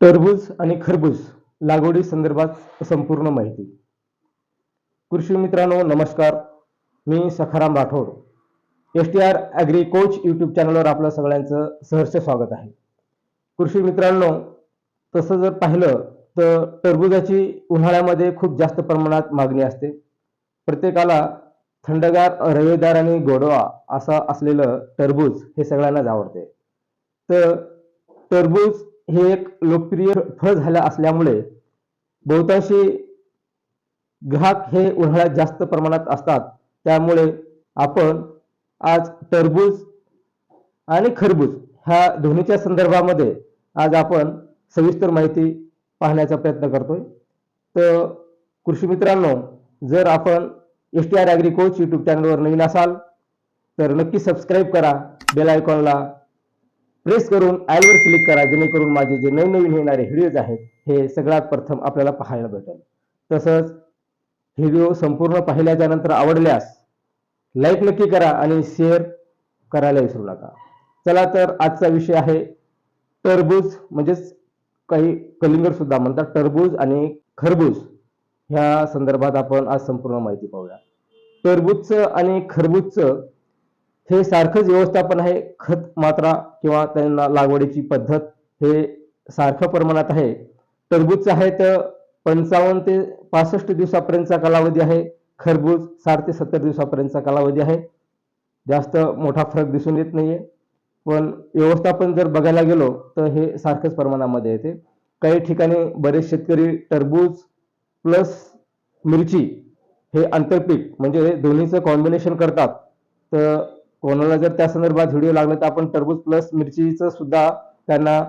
टरबूज आणि खरबूज लागवडी संदर्भात संपूर्ण माहिती. कृषी मित्रांनो नमस्कार. मी Sakharam Rathod. S T R agri coach YouTube चॅनलवर आपलं सगळ्यांचं सहर्ष स्वागत आहे. कृषी मित्रांनो तसं जर पाहिलं तर टरबूजाची उन्हाळ्यामध्ये खूप जास्त प्रमाणात मागणी असते. प्रत्येकाला थंडगार रवेदार आणि गोडवा असं असलेलं टरबूज हे सगळ्यांनाच आवडते. तर टरबूज हे एक लोकप्रिय फळ झालं असल्यामुळे बहुतांशी ग्राहक हे उन्हाळ्यात जास्त प्रमाणात असतात. त्यामुळे आपण आज टरबूज आणि खरबूज ह्या दोन्हीच्या संदर्भामध्ये आज आपण सविस्तर माहिती पाहण्याचा प्रयत्न करतोय. तर कृषी मित्रांनो जर आपण S T R agri coach YouTube चॅनलवर नवीन असाल तर नक्की सबस्क्राईब करा बेल आयकॉनला प्रेस करून वर क्लिक करा जेणेकरून माझे जे नवनवीन येणारे व्हिडिओज आहेत हे सगळ्यात प्रथम आपल्याला पाहायला भेटेल. तसंच व्हिडिओ संपूर्ण पाहिल्याच्या नंतर आवडल्यास लाईक नक्की करा आणि शेअर करायला विसरू नका. चला तर आजचा विषय आहे टरबूज म्हणजेच काही कलिंगर सुद्धा म्हणतात टरबूज आणि खरबूज. ह्या संदर्भात आपण आज संपूर्ण माहिती पाहूया. टरबूजचं आणि खरबूजचं हे सारखंच व्यवस्थापन आहे. खत मात्रा किंवा त्यांना लागवडीची पद्धत हे सारखं प्रमाणात आहे. टरबूजचं आहे तर पंचावन्न ते पासष्ट दिवसापर्यंतचा कालावधी आहे. खरबूज साठ ते सत्तर दिवसापर्यंतचा कालावधी आहे. जास्त मोठा फरक दिसून येत नाहीये. पण व्यवस्थापन जर बघायला गेलो तर हे सारखंच प्रमाणामध्ये येते. काही ठिकाणी बरेच शेतकरी टरबूज प्लस मिरची हे आंतरपीक म्हणजे दोन्हीचं कॉम्बिनेशन करतात. तर कोणाला जर त्या संदर्भात व्हिडिओ लागला तर आपण टरबूज प्लस मिरचीचं सुद्धा त्यांना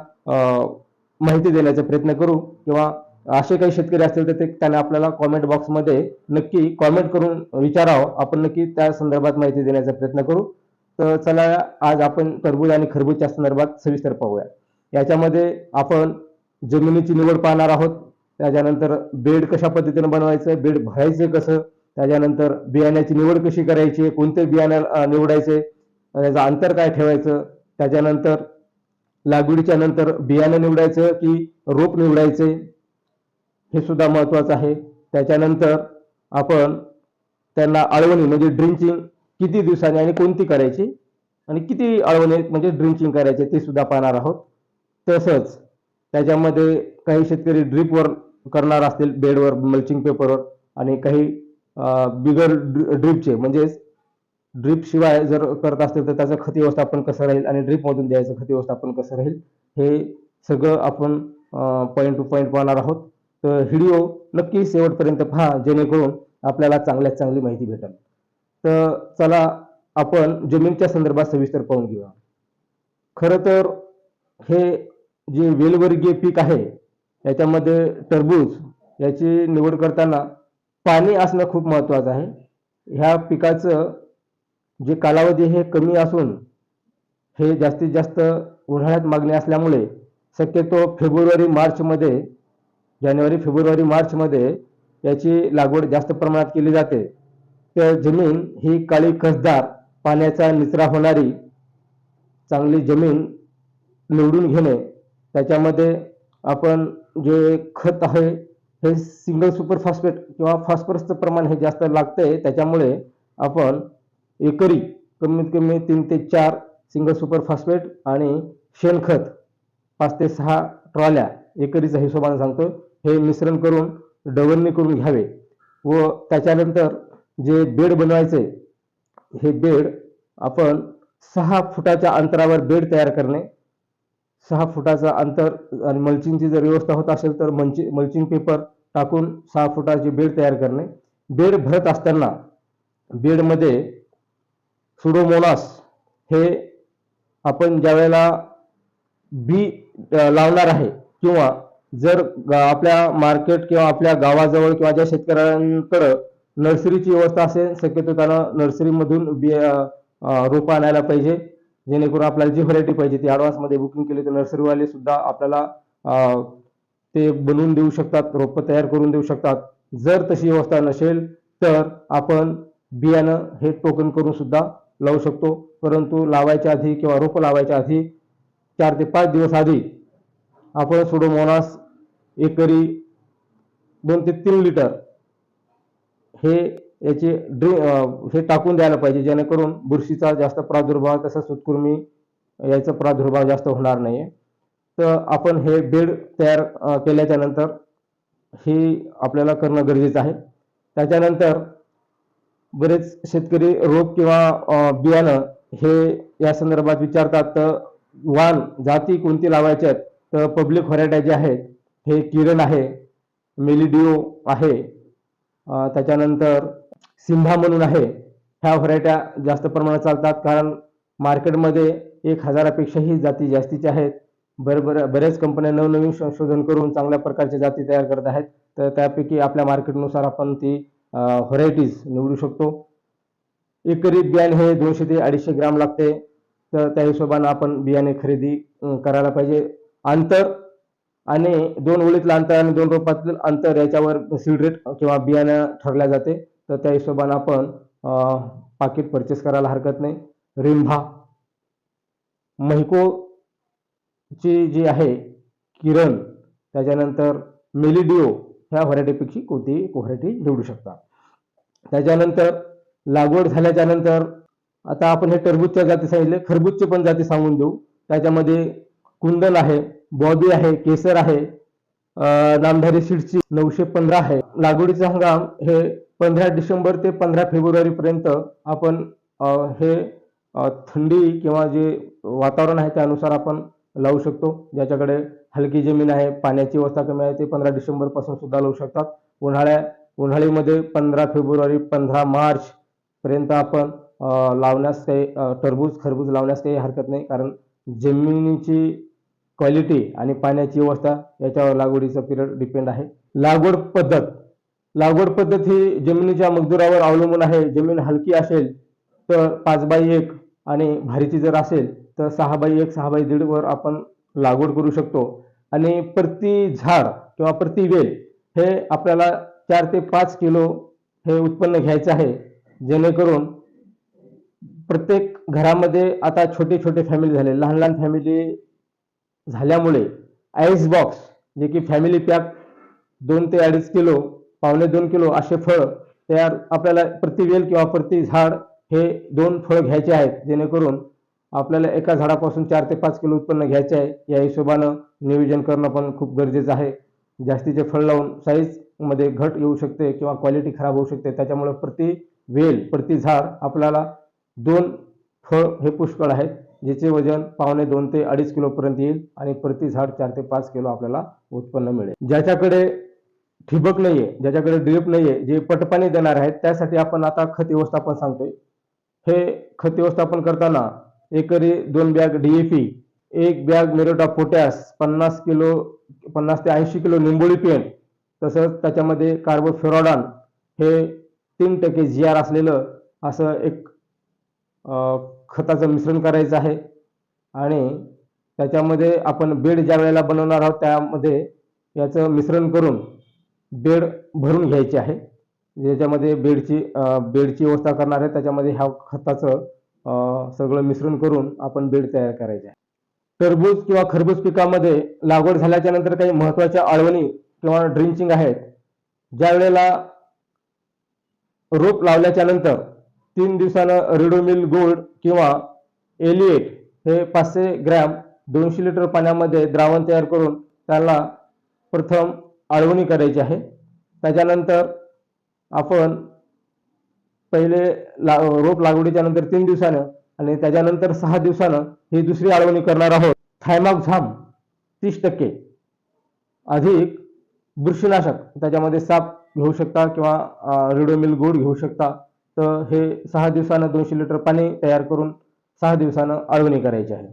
माहिती देण्याचा प्रयत्न करू. किंवा असे काही शेतकरी असतील तर ते त्यांना आपल्याला कॉमेंट बॉक्समध्ये नक्की कॉमेंट करून विचारावं. आपण नक्की त्या संदर्भात माहिती देण्याचा प्रयत्न करू. तर चला आज आपण टरबूज आणि खरबूजच्या संदर्भात सविस्तर पाहूया. याच्यामध्ये आपण जमिनीची निवड पाहणार आहोत. त्याच्यानंतर बेड कशा पद्धतीनं बनवायचं बेड भरायचं कसं त्याच्यानंतर बियाण्याची निवड कशी करायची कोणते बियाणं निवडायचे त्याचं अंतर काय ठेवायचं त्याच्यानंतर लागवडीच्या नंतर बियाणं निवडायचं की रोप निवडायचे हे सुद्धा महत्वाचं आहे. त्याच्यानंतर आपण त्यांना अळवणी म्हणजे ड्रिंचिंग किती दिवसांनी आणि कोणती करायची आणि किती अळवणी म्हणजे ड्रिंचिंग करायचे ते सुद्धा पाहणार आहोत. तसंच त्याच्यामध्ये काही शेतकरी ड्रीपवर करणार असतील बेडवर मल्चिंग पेपरवर आणि काही बिगर ड्रीपचे. म्हणजेच ड्रीप शिवाय जर करत असतील तर त्याचं खत व्यवस्थापन कसं राहील आणि ड्रीप मधून द्यायचं खत व्यवस्थापन कसं राहील हे सगळं आपण पॉईंट टू पॉईंट पाहणार आहोत. तर व्हिडिओ नक्की शेवटपर्यंत पहा जेणेकरून आपल्याला चांगल्यात चांगली माहिती भेटेल. तर चला आपण जमीनच्या संदर्भात सविस्तर पाहून घेऊया. खरं तर हे जे वेलवर्गीय पीक आहे याच्यामध्ये टरबूज याची निवड करताना पाणी असणं खूप महत्वाचं आहे. ह्या पिकाचं जे कालावधी हे कमी असून हे जास्तीत जास्त उन्हाळ्यात मागणी असल्यामुळे शक्यतो फेब्रुवारी मार्चमध्ये जानेवारी फेब्रुवारी मार्चमध्ये याची लागवड जास्त प्रमाणात केली जाते. तर जमीन ही काळी कसदार पाण्याचा निचरा होणारी चांगली जमीन निवडून घेणे त्याच्यामध्ये आपण जे खत आहे हे सिंगल सुपर फॉस्फेट किंवा फॉस्फरसचं प्रमाण हे जास्त लागतंय त्याच्यामुळे आपण एकरी कमीत कमी तीन ते चार सिंगल सुपर फॉस्फेट आणि शेणखत पाच ते सहा ट्रॉल्या एकरीचा हिशोबाने सांगतो हे मिश्रण करून डवरणी करून घ्यावे. व त्याच्यानंतर जे बेड बनवायचे हे बेड आपण सहा फुटाच्या अंतरावर बेड तयार करणे सहा फुटाचा अंतर आणि मल्चिंगची जर व्यवस्था होत असेल तर मल्चि मल्चिंग पेपर टाकून सहा फुटाची बेड तयार करणे. बेड भरत असताना बेडमध्ये सुडोमोनास हे आपण ज्या वेळेला बी लावणार आहे किंवा जर आपल्या मार्केट किंवा आपल्या गावाजवळ किंवा ज्या शेतकऱ्यांकडं नर्सरीची व्यवस्था असेल शक्यतो त्यांना नर्सरीमधून बी रोपं आणायला पाहिजे. जेणेकरून आपल्याला जी व्हरायटी पाहिजे ती ॲडव्हान्समध्ये बुकिंग केली तर नर्सरीवाले सुद्धा आपल्याला ते बनवून देऊ शकतात रोपं तयार करून देऊ शकतात. जर तशी व्यवस्था नसेल तर आपण बियाणं हे टोकन करून सुद्धा लावू शकतो. परंतु लावायच्या आधी किंवा रोपं लावायच्या आधी चार ते पाच दिवस आधी आपण सोडोमोनास एकरी दोन ते तीन लिटर हे याचे ड्रि हे टाकून द्यायला पाहिजे जेणेकरून बुरशीचा जास्त प्रादुर्भाव तसंच सुतकुर्मी याचा प्रादुर्भाव जास्त होणार नाही तर आपण हे बेड तयार केल्याच्यानंतर हे आपल्याला करणं गरजेचं आहे. त्याच्यानंतर बरेच शेतकरी रोप किंवा बियाणं हे या संदर्भात विचारतात तर वाण जाती कोणती लावायच्या आहेत? तर पब्लिक व्हरायटी जे आहेत हे किरण आहे मेलिडिओ आहे त्याच्यानंतर सिम्भा म्हणून आहे. ह्या व्हरायट्या जास्त प्रमाणात चालतात कारण मार्केटमध्ये एक हजारापेक्षाही जाती जास्तीच्या आहेत. बर बर बऱ्याच कंपन्या नवनवीन संशोधन करून चांगल्या प्रकारच्या जाती तयार करत आहेत. तर त्यापैकी आपल्या मार्केटनुसार आपण ती व्हरायटीज निवडू शकतो. एकरी बियाणे हे दोनशे ते अडीचशे ग्राम लागते. तर त्या हिशोबानं आपण बियाणे खरेदी करायला पाहिजे. अंतर आणि दोन ओळीतलं अंतर आणि दोन रोपातलं अंतर याच्यावर सीड रेट किंवा बियाणं ठरल्या जाते. तर त्या हिशोबानं आपण पाकिट परचेस करायला हरकत नाही. रिंभा महिकोची जी आहे किरण त्याच्यानंतर मेलिडिओ ह्या व्हरायटीपैकी कोणतीही व्हरायटी निवडू शकता. त्याच्यानंतर लागवड झाल्याच्यानंतर आता आपण हे टरबूजच्या जाती सांगितले खरबूजचे पण जाती सांगून देऊ. त्याच्यामध्ये कुंदन आहे बॉबी आहे केसर आहे नामधारी सीडची नऊशे पंधरा आहे. लागवडीचा हंगाम हे पंधरा डिसेंबर ते पंधरा फेब्रुवारी पर्यंत आपण हे थंडी किंवा जे वातावरण आहे त्यानुसार आपण लावू शकतो. ज्याच्याकडे हलकी जमीन आहे पाण्याची व्यवस्था कमी आहे ते पंधरा डिसेंबरपासून सुद्धा लावू शकतात. उन्हाळ्या उन्हाळीमध्ये पंधरा फेब्रुवारी पंधरा मार्च पर्यंत आपण लावण्यास काही टरबूज खरबूज लावण्यास काही हरकत नाही. कारण जमिनीची क्वालिटी आणि पाण्याची व्यवस्था याच्यावर लागवडीचा पिरियड डिपेंड आहे. लागवड पद्धत. लागवड पद्धत ही जमिनीच्या मजदुरावर अवलंबून आहे. जमीन हलकी असेल तर पाच बाय एक आणि भारीची जर असेल तर सहा बाय एक सहा बाय दीडवर आपण लागवड करू शकतो. आणि प्रति झाड किंवा प्रति वेल हे आपल्याला चार ते पाच किलो हे उत्पन्न घ्यायचं आहे. जेणेकरून प्रत्येक घरामध्ये आता छोटे छोटे फॅमिली झाले. लहान लहान फॅमिली झाल्यामुळे आईस बॉक्स जे की फॅमिली पॅक दोन ते अडीच किलो पावणे दोन किलो असे फळ तयार आपल्याला प्रति वेल किंवा प्रति झाड हे दोन फळ घ्यायचे आहेत. जेणेकरून आपल्याला एका झाडापासून चार ते पाच किलो उत्पन्न घ्यायचे आहे. या हिशोबानं नियोजन करणं पण खूप गरजेचं आहे. जास्तीचे फळ लावून साईजमध्ये घट येऊ शकते किंवा क्वालिटी खराब होऊ शकते. त्याच्यामुळे प्रति वेल प्रति झाड आपल्याला दोन फळ हे पुष्कळ आहेत. ज्याचे वजन पावणे दोन ते अडीच किलोपर्यंत येईल आणि प्रति झाड चार ते पाच किलो आपल्याला उत्पन्न मिळेल. ज्याच्याकडे ठिबक नाहीये ज्याच्याकडे ड्रिप नाहीये जे पटपाणी देणार आहेत त्यासाठी आपण आता खत व्यवस्थापन सांगतोय. हे खत व्यवस्थापन करताना एकरी दोन बॅग डीएफी एक बॅग मेरोटा पोटॅश पन्नास किलो पन्नास ते ऐंशी किलो निंबोळी पेंट तसंच त्याच्यामध्ये कार्बोफेरॉडॉन हे तीन टक्के जी आर असलेलं असं एक खताचं मिश्रण करायचं आहे. आणि त्याच्यामध्ये आपण बेड ज्या वेळेला बनवणार आहोत त्यामध्ये याचं मिश्रण करून बेड भरून घ्यायचे आहे. ज्याच्यामध्ये बेडची बेडची व्यवस्था करणार आहे त्याच्यामध्ये ह्या खताचं सगळं मिश्रण करून आपण बेड तयार करायचे आहे. टरबूज किंवा खरबूज पिकामध्ये लागवड झाल्याच्यानंतर काही महत्त्वाच्या अळवणी किंवा ड्रिंचिंग आहेत. ज्या वेळेला रोप लावल्याच्या नंतर तीन दिवसानं रिडोमिल गोल्ड किंवा एलिएट हे पाचशे ग्रॅम दोनशे लिटर पाण्यामध्ये द्रावण तयार करून त्याला प्रथम आळवणी करायची आहे. त्याच्यानंतर आपण पहिले ला रोप लागवडीच्या नंतर तीन दिवसानं आणि त्याच्यानंतर सहा दिवसानं ही दुसरी आळवणी करणार आहोत. थायमाक्झाम तीस टक्के. अधिक बुरशीनाशक त्याच्यामध्ये साप घेऊ शकता किंवा रिडोमिल गोड घेऊ शकता. तर हे सहा दिवसानं दोनशे लिटर पाणी तयार करून सहा दिवसानं आळवणी करायची आहे.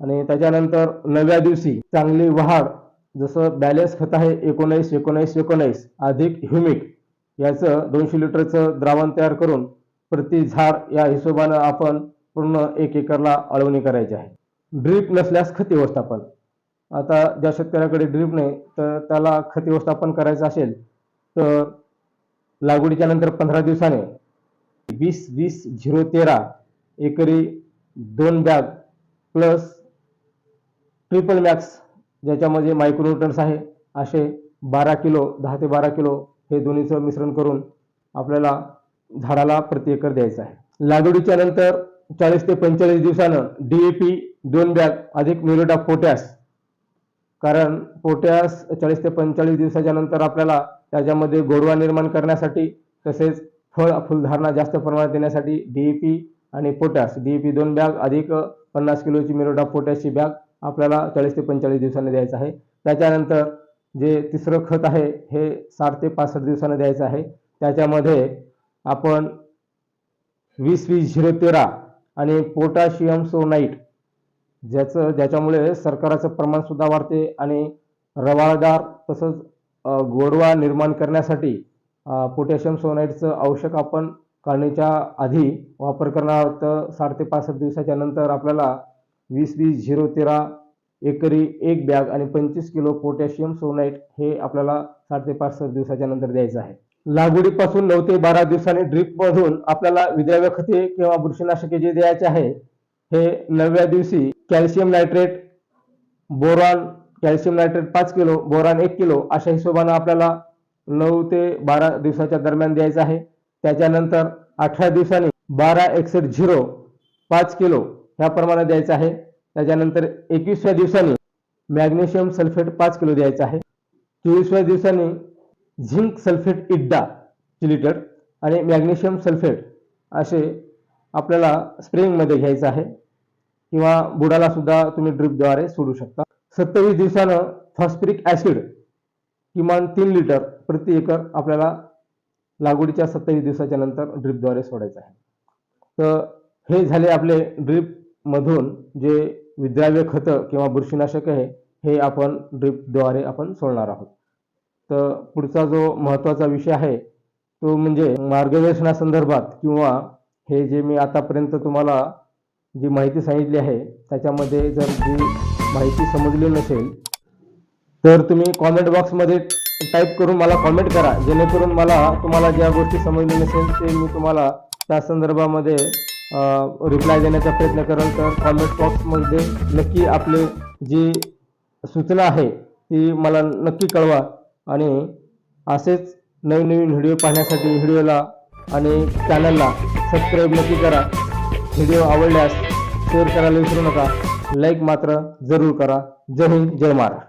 आणि त्याच्यानंतर नव्या दिवशी चांगली वाढ जसं बॅलेन्स खत आहे एकोणावीस एकोणावीस एकोणावीस अधिक ह्युमिक याचं दोनशे लिटरचं द्रावण तयार करून प्रति झाड या हिशोबानं आपण पूर्ण एक एकरला अळवणी करायची आहे. ड्रीप नसल्यास खत व्यवस्थापन. आता ज्या शेतकऱ्याकडे ड्रीप नाही तर त्याला खत व्यवस्थापन करायचं असेल तर लागवडीच्या नंतर पंधरा दिवसाने वीस वीस झिरो तेरा एकरी दोन बॅग प्लस ट्रिपल मॅक्स ज्याच्यामध्ये मायक्रोन्यूटन्स आहे असे बारा किलो दहा ते बारा किलो हे दोन्हीचं मिश्रण करून आपल्याला झाडाला प्रति एकर द्यायचं आहे. लागवडीच्या नंतर चाळीस ते पंचेचाळीस दिवसानं डी ए पी दोन बॅग अधिक म्युरेट पोटॅस पोटॅश कारण पोटॅश चाळीस ते पंचेचाळीस दिवसाच्या नंतर आपल्याला त्याच्यामध्ये गोडवा निर्माण करण्यासाठी तसेच फळ फुलधारणा जास्त प्रमाणात देण्यासाठी डी ए पी आणि पोटॅश डी ए पी दोन बॅग अधिक पन्नास किलोची मिरोडा पोटॅशची बॅग आपल्याला चाळीस ते पंचेचाळीस दिवसांनी द्यायचं आहे. त्याच्यानंतर जे तिसरं खत आहे हे साठ ते पासष्ट दिवसांनी द्यायचं आहे. त्याच्यामध्ये आपण वीस वीस झिरो तेरा आणि पोटॅशियम सोनाईट ज्याचं ज्याच्यामुळे सरकाराचं प्रमाणसुद्धा वाढते आणि रवाळदार तसंच गोडवा निर्माण करण्यासाठी पोटॅशियम सोनाईटचं औषध आपण काढणीच्या आधी वापर करणार आहोत. तर साठ ते पासष्ट दिवसाच्या नंतर आपल्याला वीस वीस झिरो तेरा एकरी एक बॅग आणि पंचवीस किलो पोटॅशियम सोनाईट हे आपल्याला साठ ते पासष्ट दिवसाच्या नंतर द्यायचं आहे. लागवडीपासून नऊ ते बारा दिवसांनी ड्रीपमधून आपल्याला विद्राव्य खते किंवा बुरशीनाशके जे द्यायचे आहे हे नवव्या दिवशी calcium nitrate boron calcium nitrate पाच किलो बोरॉन एक किलो अशा हिशोबानं आपल्याला नऊ ते बारा दिवसाच्या दरम्यान द्यायचं आहे. त्याच्यानंतर अठरा दिवसांनी बारा एकसठ झिरो पाच किलो ह्या प्रमाणात द्यायचं आहे. त्याच्यानंतर एकवीसव्या दिवसांनी मॅग्नेशियम सल्फेट पाच किलो द्यायचं आहे. चोवीसव्या दिवसांनी झिंक सल्फेट इड्डा लिटर आणि मॅग्नेशियम सल्फेट असे आपल्याला स्प्रेइंगमध्ये घ्यायचं आहे. किंवा बुडाला सुद्धा तुम्ही ड्रिपद्वारे सोडू शकता. सत्तावीस दिवसानं फॉस्पिरिक ॲसिड किमान तीन लिटर प्रति एकर आपल्याला लागवडीच्या सत्तावीस दिवसाच्या नंतर ड्रिपद्वारे सोडायचं आहे. तर हे झाले आपले ड्रिपमधून जे विद्राव्य खतं किंवा बुरशीनाशक आहे हे आपण ड्रिपद्वारे आपण सोडणार आहोत. तर पुढचा जो महत्त्वाचा विषय आहे तो म्हणजे मार्गदर्शनासंदर्भात किंवा हे जे मी आतापर्यंत तुम्हाला जी माहिती सांगितली आहे त्याच्यामध्ये जर जी माहिती समजली नसेल तर तुम्ही कॉमेंट बॉक्समध्ये टाईप करून मला कॉमेंट करा. जेणेकरून मला तुम्हाला ज्या गोष्टी समजली नसेल ते मी तुम्हाला त्या संदर्भामध्ये रिप्लाय देण्याचा प्रयत्न करेल तर कॉमेंट बॉक्समध्ये नक्की आपले जी सूचना आहे ती मला नक्की कळवा. आणि असेच नवीन नवीन व्हिडिओ पाहण्यासाठी व्हिडिओला आणि चॅनलला सबस्क्राईब नक्की करा. व्हिडिओ आवडल्यास शेअर करायला विसरू नका. लाईक मात्र जरूर करा. जय हिंद जय महाराष्ट्र.